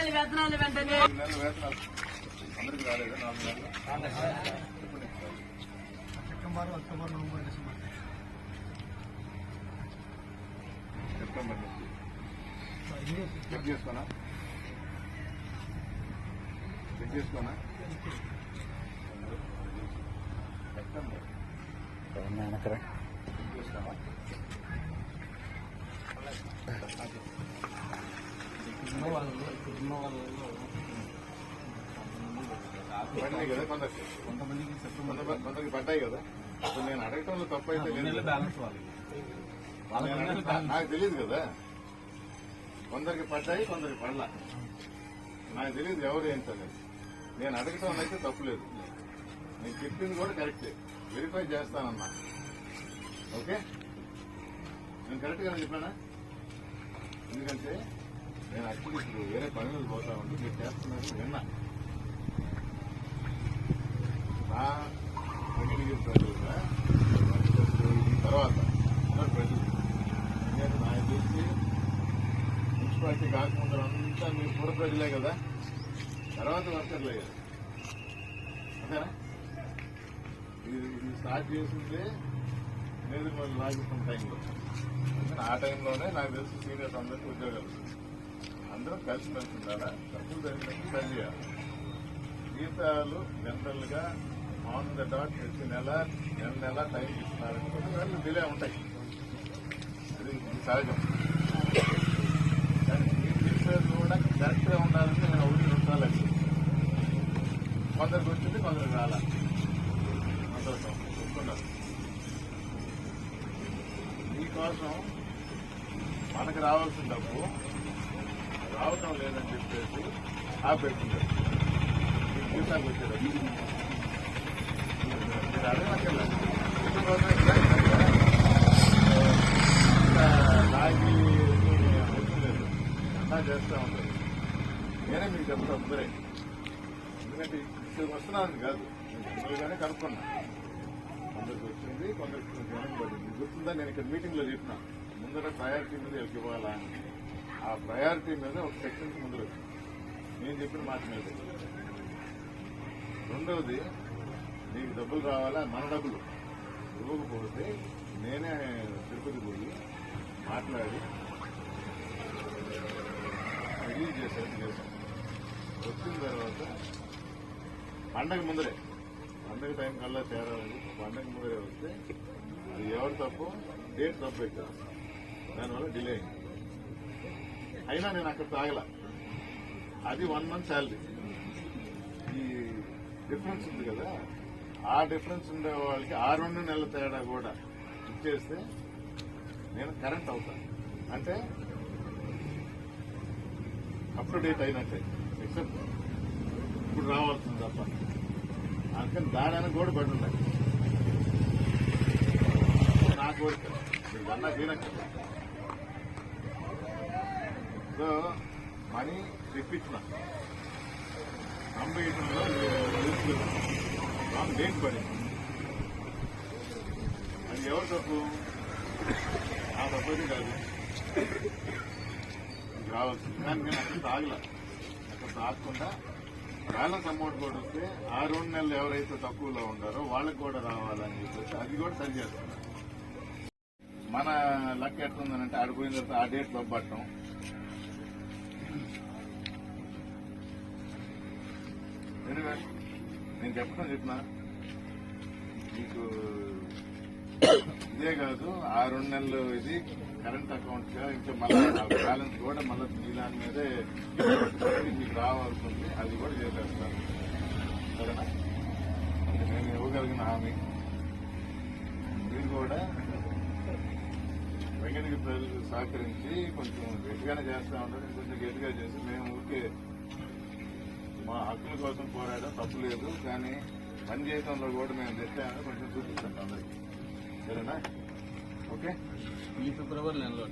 నెలల వేతనాలు వెంటనే వేతనాలు అందరికి నాలుగు September October November December September check చేసుకోనా check చేసుకోనా సెప్టెంబర్ చెక్ చేసుకోనా పడినాయి కదా కొందరికి కొంతమందికి సెప్టెంబర్ కొంత- కొందరికి పడ్డాయి కదా. ఇప్పుడు నేను అడగటంలో తప్పు అయితే లేదు. బ్యాలెన్స్ వాళ్ళకి నేను నాకు తెలియదు కదా. కొందరికి పడ్డాయి కొందరికి పడలా. నాకు తెలియదు ఎవరు ఏంటనేది నేను అడగటం అయితే తప్పు లేదు. నేను చెప్పింది కూడా కరెక్టే వెరిఫై చేస్తానన్నా. ఓకే? నేను కరెక్ట్గానే చెప్పానా? ఎందుకంటే నేను యాక్చువల్లీ ఇప్పుడు వేరే పని మీద పోతా ఉంటే మీరు చేస్తున్నారు విన్నా. నా ప్రజలుగా తర్వాత ప్రజలు. నేను నాకు తెలిసి మున్సిపాలిటీ కాకముందు అంతా మీరు పూర్వ ప్రజలే కదా తర్వాత వర్కర్లే కదా. అంతేనా ఇది ఇది స్టార్ట్ చేసిందే నేను మళ్ళీ లాగిస్తున్న టైంలో. ఆ టైంలోనే నాకు తెలిసి సీనియర్స్ అందరికీ ఉద్యోగాలు అందరం కలిసిమెలిసి ఉండాలా తప్పులు జరిగినప్పుడు సరి చేయాలి జీతాలు జనరల్గా ఆన్ ద డాట్ ప్రతి నెల నెల నెల టైం ఇస్తున్నారు నెలలు డిలే ఉంటాయి. అది సహజం. కానీ మీరు చెప్పేది కూడా కరెక్ట్గా ఉండాలంటే నేను ఒకటి రెండు కొందరికి వచ్చింది కొందరికి రాలా. చూసుకున్నారు మీకోసం మనకు రావాల్సిన డబ్బు రావటం లేదని చెప్పేసి ఆపేస్తున్నారు మీకు జీతాలు వచ్చేటప్పుడు మీరు అడగనక్కర్లే. ఇప్పుడు గవర్నమెంట్ ఇంకా చేస్తూ ఉంటారు నేనే మీకు చెప్తా ముందరే ఎందుకంటే ఇక్కడికి వస్తున్నాను కాదు నేను కనుక్కున్నా కొందరికి వచ్చింది కొందరికి జనం పడింది గుర్తుందా నేను ఇక్కడ మీటింగ్లో చెప్పిన ముందర ప్రయారిటీ మీద వీళ్ళకి ఇవ్వాలా అని ఆ ప్రయారిటీ మీద ఒక సెక్షన్ ముందు వచ్చింది నేను చెప్పిన మాట మీద. రెండవది నీకు డబ్బులు రావాలా? మన డబ్బులు. ఇవ్వకపోతే నేనే తిరుపతి పోయి మాట్లాడి రిలీజ్ చేశాను చేశాను. వచ్చిన తర్వాత పండగ ముందరే. పండగ టైం కల్లా చేరాలి పండగ ముందరే వస్తే అది ఎవరు తప్పు డేట్ తప్పు అవుతుంది దానివల్ల డిలే అయింది. అయినా నేను అక్కడ తాగల. అది వన్ మంత్ శాలరీ ఈ డిఫరెన్స్ ఉంది కదా. ఆ డిఫరెన్స్ ఉండే వాళ్ళకి ఆ రెండు నెలల తేడా కూడా ఇచ్చేస్తే నేను కరెంట్ అవుతాను అంటే అప్ టు డేట్ అయినట్టే. ఎక్సెప్ట్ ఇప్పుడు రావాల్సింది తప్ప. అందుకని దాని కూడా పడి ఉండాలి. నా కోరిక. మీరు అన్నా తినక్కర్లేదు సో మనీ తెప్పించిన. కంపెనీలో రాంగ్ డేట్ పడింది అది ఎవరు తప్పు? ఆ తప్పది కాదు. రావాల్సింది కానీ నేను అక్కడ తాగల. అక్కడ తాగకుండా బ్యాలెన్స్ అమౌంట్ కూడా వస్తే ఆ రెండు నెలలు ఎవరైతే తక్కువలో ఉండారో వాళ్ళకి కూడా రావాలని చెప్పేసి అది కూడా సరి చేస్తున్నారు మన లక్ ఎట్లుందనంటే ఆడిపోయిన తర్వాత ఆ డేట్ పట్టడం ఎనివే నేను చెప్పడం చెప్పినా? మీకు ఇదే కాదు ఆ రెండు నెలలు ఇది కరెంట్ అకౌంట్గా ఇంకా మళ్ళీ బ్యాలెన్స్ కూడా మళ్ళీ మీ దాని మీదే మీకు రావాల్సింది అది కూడా చేసేస్తాను. సరేనా? నేను ఇవ్వగలిగిన హామీ మీరు కూడా వెంకటగిరి ప్రజలకు సహకరించి కొంచెం గట్టిగానే చేస్తా ఉంటారు. కొంచెం గట్టిగా చేసి మేము ఊరికే మా హక్కుల కోసం పోరాడడం తప్పు లేదు. కానీ పని చేయడంలో కూడా మేము తెచ్చామని కొంచెం చూపిస్తాం అందరికీ. సరేనా? ఓకే? ఈ ఫిబ్రవరి నెలలో